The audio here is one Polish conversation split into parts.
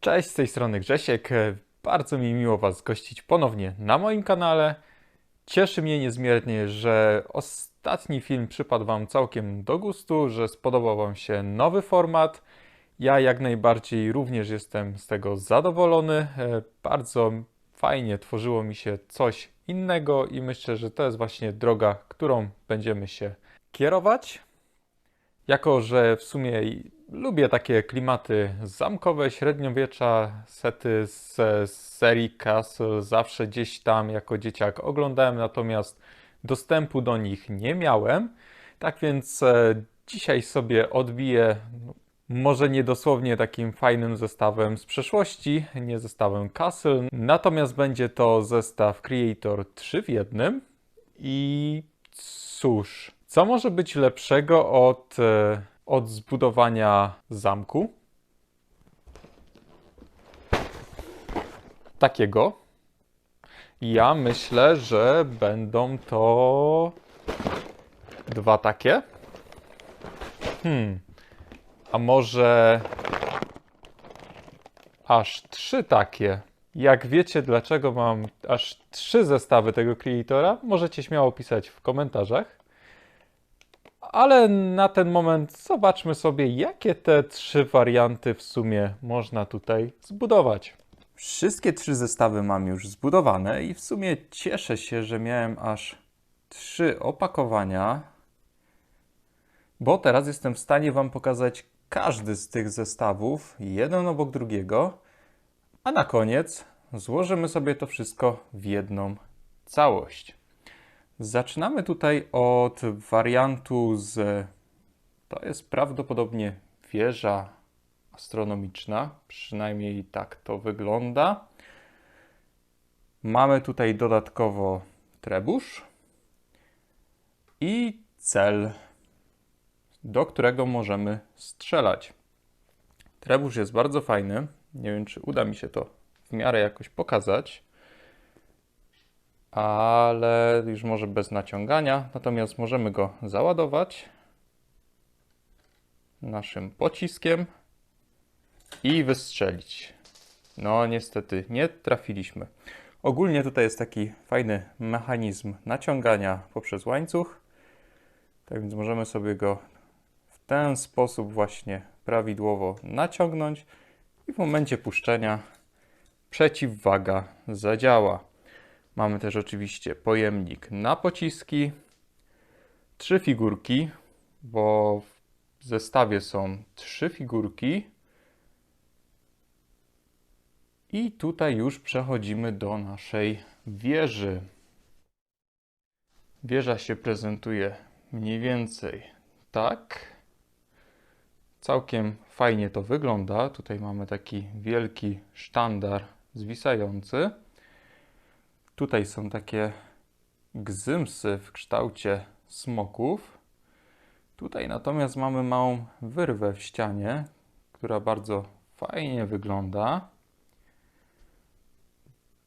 Cześć, z tej strony Grzesiek. Bardzo mi miło Was gościć ponownie na moim kanale. Cieszy mnie niezmiernie, że ostatni film przypadł Wam całkiem do gustu, że spodobał Wam się nowy format. Ja jak najbardziej również jestem z tego zadowolony. E, Bardzo fajnie tworzyło mi się coś innego i myślę, że to jest właśnie droga, którą będziemy się kierować. Jako, że w sumie lubię takie klimaty zamkowe, średniowiecza, sety z, serii Castle, zawsze gdzieś tam jako dzieciak oglądałem, natomiast dostępu do nich nie miałem. Tak więc e, dzisiaj sobie odbiję, no, może nie dosłownie takim fajnym zestawem z przeszłości, nie zestawem Castle, natomiast będzie to zestaw Creator 3 w jednym i cóż, co może być lepszego od, e, od zbudowania zamku? Takiego. Ja myślę, że będą to dwa takie. Hmm. A może aż trzy takie. Jak wiecie, dlaczego mam aż trzy zestawy tego Creatora, możecie śmiało pisać w komentarzach. Ale na ten moment zobaczmy sobie, jakie te trzy warianty w sumie można tutaj zbudować. Wszystkie trzy zestawy mam już zbudowane i w sumie cieszę się, że miałem aż trzy opakowania, bo teraz jestem w stanie Wam pokazać każdy z tych zestawów, jeden obok drugiego, a na koniec złożymy sobie to wszystko w jedną całość. Zaczynamy tutaj od wariantu z. To jest prawdopodobnie wieża astronomiczna, przynajmniej tak to wygląda. Mamy tutaj dodatkowo trebusz i cel, do którego możemy strzelać. Trebusz jest bardzo fajny. Nie wiem, czy uda mi się to w miarę jakoś pokazać ale już może bez naciągania. Natomiast możemy go załadować naszym pociskiem i wystrzelić. No, niestety nie trafiliśmy. Ogólnie tutaj jest taki fajny mechanizm naciągania poprzez łańcuch. Tak więc możemy sobie go w ten sposób właśnie prawidłowo naciągnąć i w momencie puszczenia przeciwwaga zadziała. Mamy też oczywiście pojemnik na pociski, trzy figurki, bo w zestawie są trzy figurki. I tutaj już przechodzimy do naszej wieży. Wieża się prezentuje mniej więcej tak. Całkiem fajnie to wygląda. Tutaj mamy taki wielki sztandar zwisający. Tutaj są takie gzymsy w kształcie smoków. Tutaj natomiast mamy małą wyrwę w ścianie, która bardzo fajnie wygląda.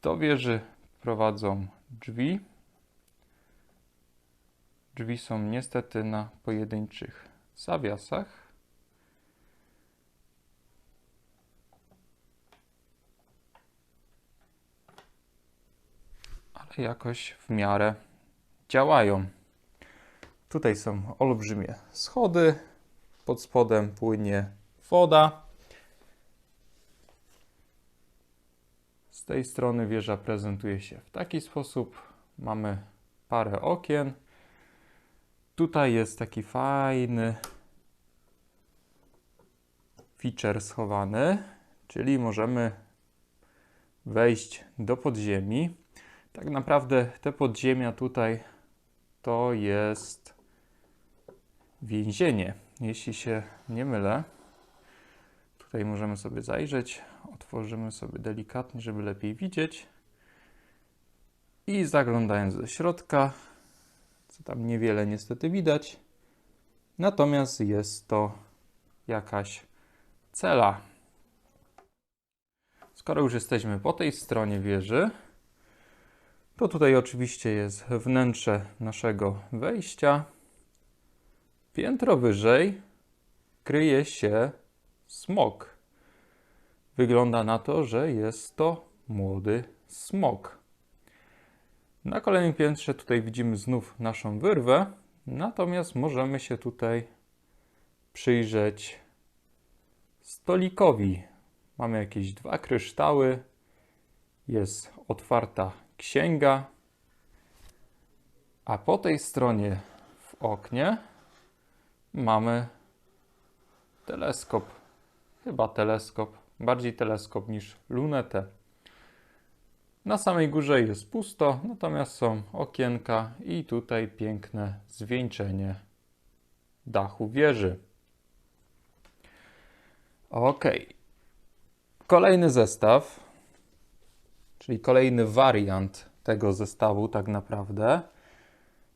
Do wieży prowadzą drzwi. Drzwi są niestety na pojedynczych zawiasach. Jakoś w miarę działają. Tutaj są olbrzymie schody, pod spodem płynie woda. Z tej strony wieża prezentuje się w taki sposób. Mamy parę okien. Tutaj jest taki fajny feature schowany, czyli możemy wejść do podziemi tak naprawdę te podziemia tutaj to jest więzienie, jeśli się nie mylę. Tutaj możemy sobie zajrzeć, otworzymy sobie delikatnie, żeby lepiej widzieć. I zaglądając do środka, co tam niewiele niestety widać, natomiast jest to jakaś cela. Skoro już jesteśmy po tej stronie wieży, to tutaj oczywiście jest wnętrze naszego wejścia. Piętro wyżej kryje się smok. wygląda na to, że jest to młody smok. Na kolejnym piętrze tutaj widzimy znów naszą wyrwę, natomiast możemy się tutaj przyjrzeć stolikowi. Mamy jakieś dwa kryształy, jest otwarta księga, a po tej stronie w oknie mamy teleskop. Chyba teleskop, bardziej teleskop niż lunetę. Na samej górze jest pusto, natomiast są okienka i tutaj piękne zwieńczenie dachu wieży. Ok. Kolejny zestaw, czyli kolejny wariant tego zestawu, tak naprawdę.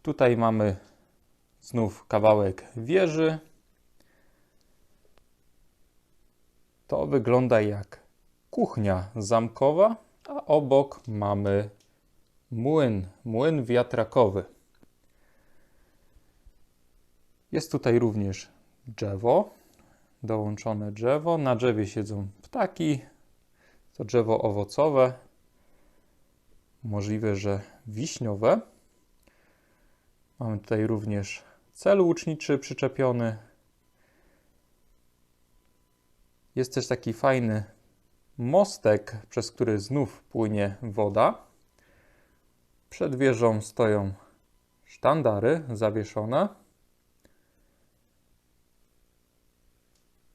Tutaj mamy znów kawałek wieży. To wygląda jak kuchnia zamkowa, a obok mamy młyn, młyn wiatrakowy. Jest tutaj również drzewo, dołączone drzewo. Na drzewie siedzą ptaki. To drzewo owocowe. Możliwe, że wiśniowe. Mamy tutaj również cel łuczniczy przyczepiony. Jest też taki fajny mostek, przez który znów płynie woda. Przed wieżą stoją sztandary zawieszone.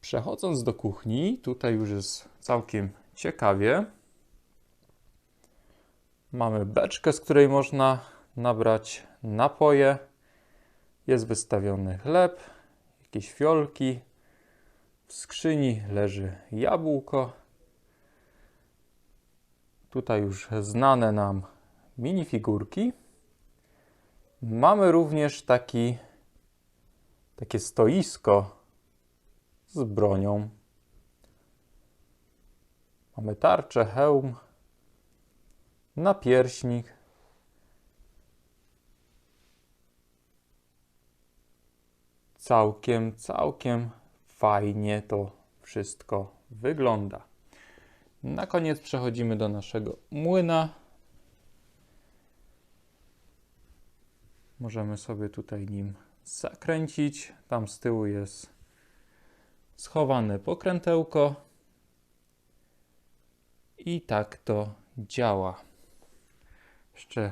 Przechodząc do kuchni, tutaj już jest całkiem ciekawie. Mamy beczkę, z której można nabrać napoje. Jest wystawiony chleb, jakieś fiolki. W skrzyni leży jabłko. Tutaj już znane nam minifigurki. Mamy również taki, takie stoisko z bronią. Mamy tarczę, hełm, napierśnik. Całkiem, całkiem fajnie to wszystko wygląda. Na koniec przechodzimy do naszego młyna. Możemy sobie tutaj nim zakręcić. Tam z tyłu jest schowane pokrętełko. I tak to działa. Jeszcze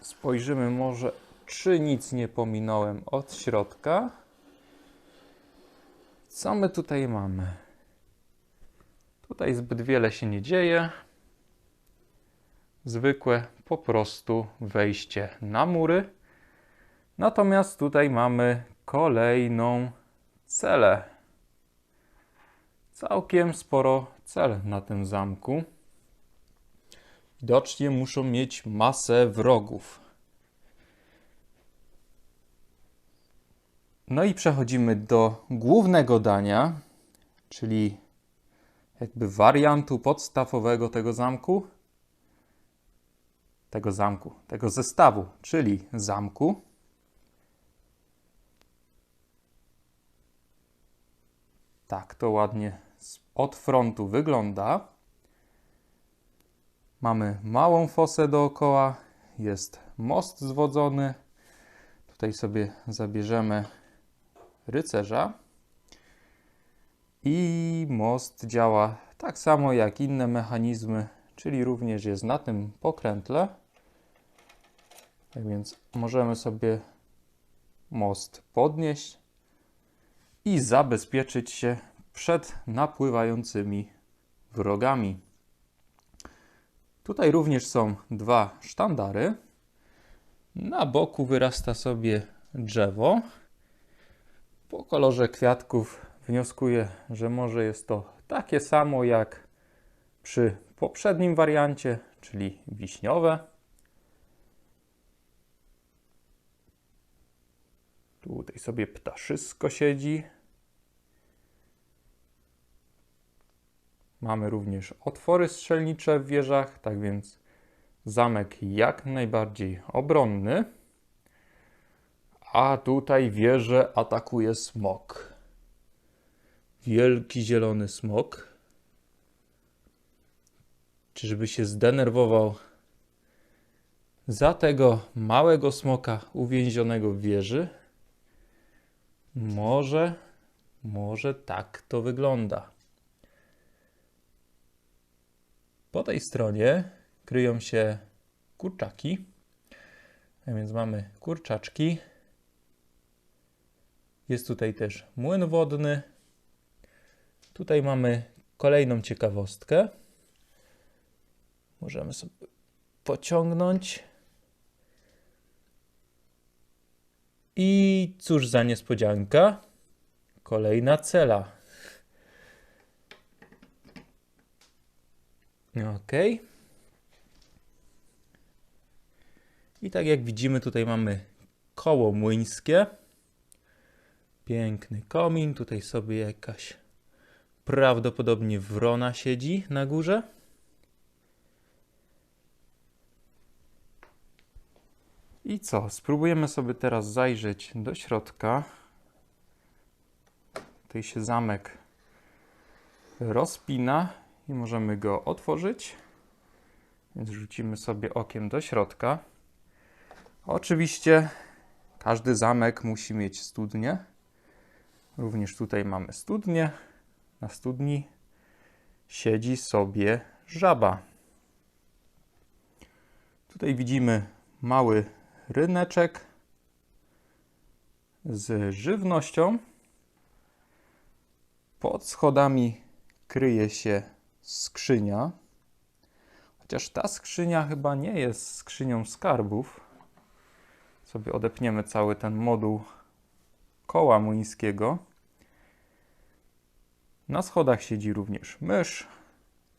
spojrzymy może, czy nic nie pominąłem od środka. Co my tutaj mamy? Tutaj zbyt wiele się nie dzieje. Zwykłe po prostu wejście na mury. Natomiast tutaj mamy kolejną celę. Całkiem sporo cel na tym zamku. Widocznie muszą mieć masę wrogów. No i przechodzimy do głównego dania, czyli jakby wariantu podstawowego tego zamku. Tego zamku, tego zestawu, czyli zamku. Tak to ładnie od frontu wygląda. Mamy małą fosę dookoła, jest most zwodzony. Tutaj sobie zabierzemy rycerza. I most działa tak samo jak inne mechanizmy, czyli również jest na tym pokrętle. Tak więc możemy sobie most podnieść i zabezpieczyć się przed napływającymi wrogami. Tutaj również są dwa sztandary. Na boku wyrasta sobie drzewo. Po kolorze kwiatków wnioskuję, że może jest to takie samo jak przy poprzednim wariancie, czyli wiśniowe. Tutaj sobie ptaszysko siedzi. Mamy również otwory strzelnicze w wieżach, tak więc zamek jak najbardziej obronny. A tutaj wieżę atakuje smok. Wielki zielony smok. Czyżby się zdenerwował za tego małego smoka uwięzionego w wieży? Może, może tak to wygląda. Po tej stronie kryją się kurczaki. A więc mamy kurczaczki. Jest tutaj też młyn wodny. Tutaj mamy kolejną ciekawostkę. Możemy sobie pociągnąć. I cóż za niespodzianka. Kolejna cela. Ok. I tak jak widzimy, tutaj mamy koło młyńskie. Piękny komin. Tutaj sobie jakaś prawdopodobnie wrona siedzi na górze. I co? Spróbujemy sobie teraz zajrzeć do środka. Tutaj się zamek rozpina i możemy go otworzyć. Więc rzucimy sobie okiem do środka. Oczywiście każdy zamek musi mieć studnię. Również tutaj mamy studnię. Na studni siedzi sobie żaba. Tutaj widzimy mały ryneczek z żywnością. Pod schodami kryje się skrzynia. Chociaż ta skrzynia chyba nie jest skrzynią skarbów. Sobie odepniemy cały ten moduł koła młyńskiego. Na schodach siedzi również mysz.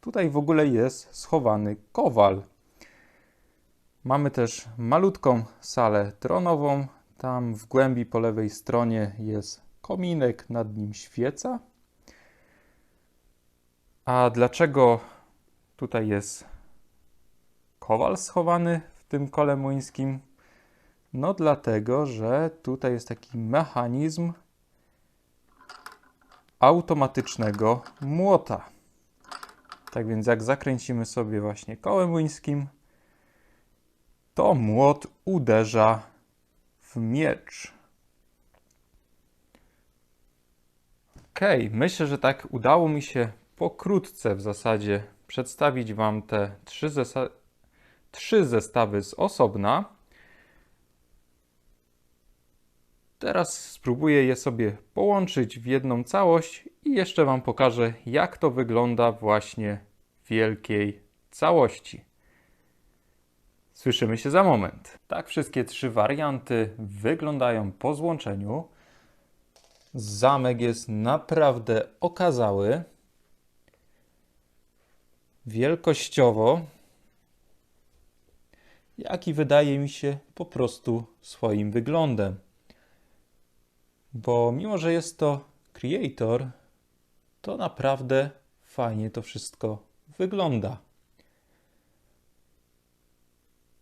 Tutaj w ogóle jest schowany kowal. Mamy też malutką salę tronową. Tam w głębi po lewej stronie jest kominek, nad nim świeca. A dlaczego tutaj jest kowal schowany w tym kole młyńskim? No dlatego, że tutaj jest taki mechanizm automatycznego młota. Tak więc jak zakręcimy sobie właśnie kołem młyńskim, to młot uderza w miecz. Ok, myślę, że tak udało mi się pokrótce w zasadzie przedstawić Wam te trzy, trzy zestawy z osobna. Teraz spróbuję je sobie połączyć w jedną całość i jeszcze Wam pokażę, jak to wygląda właśnie w wielkiej całości. Słyszymy się za moment. Tak, wszystkie trzy warianty wyglądają po złączeniu. Zamek jest naprawdę okazały. Wielkościowo, jak i wydaje mi się po prostu swoim wyglądem. Bo mimo, że jest to creator, to naprawdę fajnie to wszystko wygląda.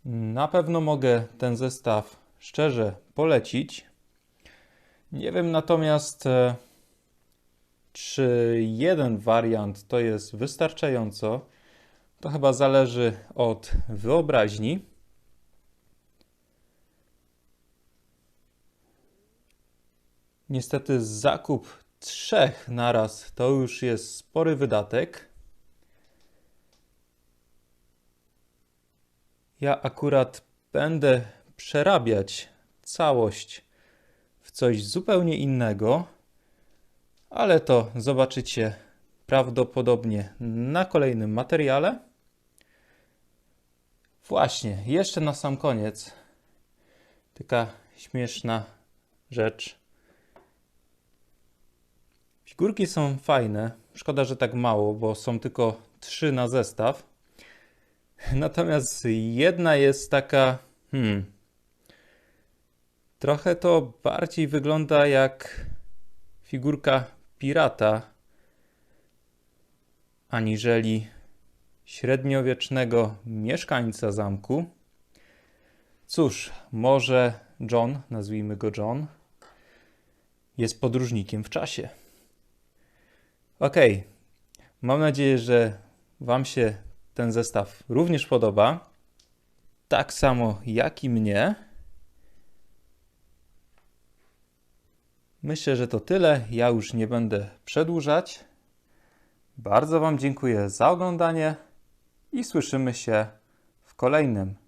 Na pewno mogę ten zestaw szczerze polecić. Nie wiem natomiast, e, czy jeden wariant to jest wystarczająco. To chyba zależy od wyobraźni. Niestety zakup trzech naraz to już jest spory wydatek. Ja akurat będę przerabiać całość w coś zupełnie innego, ale to zobaczycie prawdopodobnie na kolejnym materiale. Właśnie, jeszcze na sam koniec taka śmieszna rzecz. Figurki są fajne. Szkoda, że tak mało, bo są tylko trzy na zestaw. Natomiast jedna jest taka, hmm, trochę to bardziej wygląda jak figurka pirata, aniżeli średniowiecznego mieszkańca zamku. Cóż, może John, nazwijmy go John, jest podróżnikiem w czasie. Ok, mam nadzieję, że Wam się ten zestaw również podoba. Tak samo jak i mnie. Myślę, że to tyle. Ja już nie będę przedłużać. Bardzo Wam dziękuję za oglądanie i słyszymy się w kolejnym